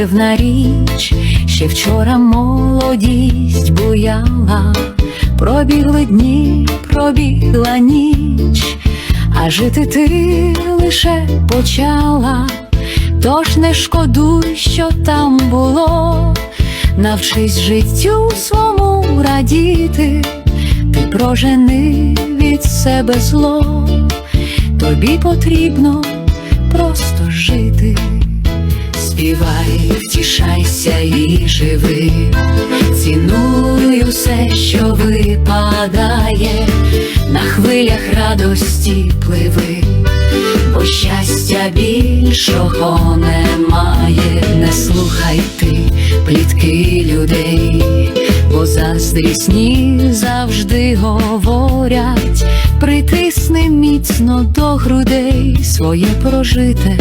дивна річ, ще вчора молодість буяла, пробігли дні, пробігла ніч, а жити ти лише почала, тож не шкодуй, що там було, навчись життю свому радіти, ти прожени від себе зло, тобі потрібно втішайся і живи, цінуй усе, що випадає, на хвилях радості пливи, бо щастя більшого немає, не слухай ти плітки людей, бо заздрісні завжди говорять, притисни міцно до грудей своє прожите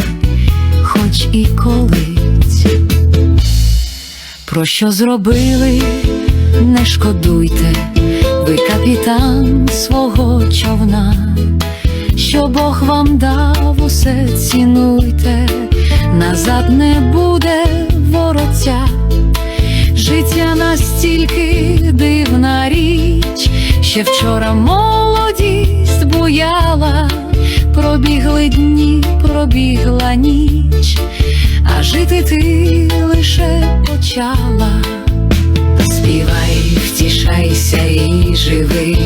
хоч і колись. Про що зробили, не шкодуйте, ви капітан свого човна, що Бог вам дав, усе цінуйте, назад не буде вороття. Життя настільки дивна річ, ще вчора молодість буяла, пробігли дні, пробігла ніч, а жити ти почала. Співай, втішайся і живи,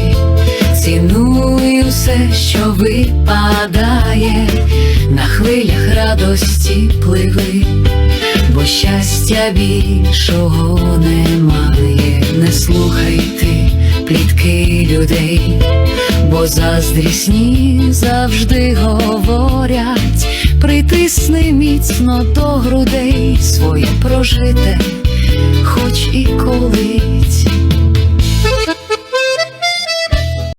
цінуй усе, що випадає, на хвилях радості пливи, бо щастя більшого немає, не слухай ти плітки людей, бо заздрісні завжди говорять, притисни міцно до грудей своє прожите, хоч і колись.